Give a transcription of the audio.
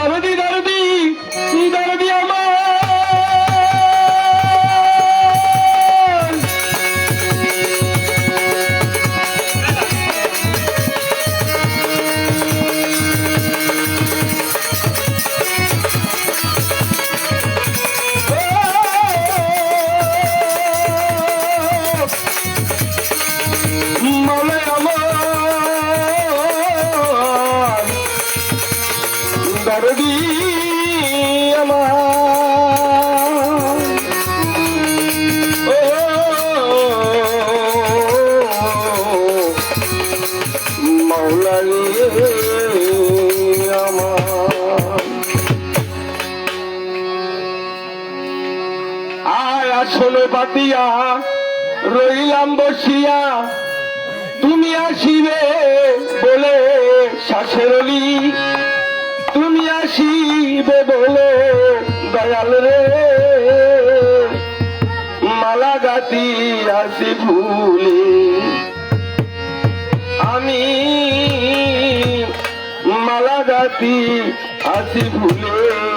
দরদি দরদি আমার মাওলালি আমার। আয় আসলে পাতিয়া রইলাম বসিয়া। তুমি আসিবে বলে শাশেরলি তুমি আসিবে বলে দয়াল রে। মালা গাতি আসি ভুলে আমি মালা গাতি আসি ভুলে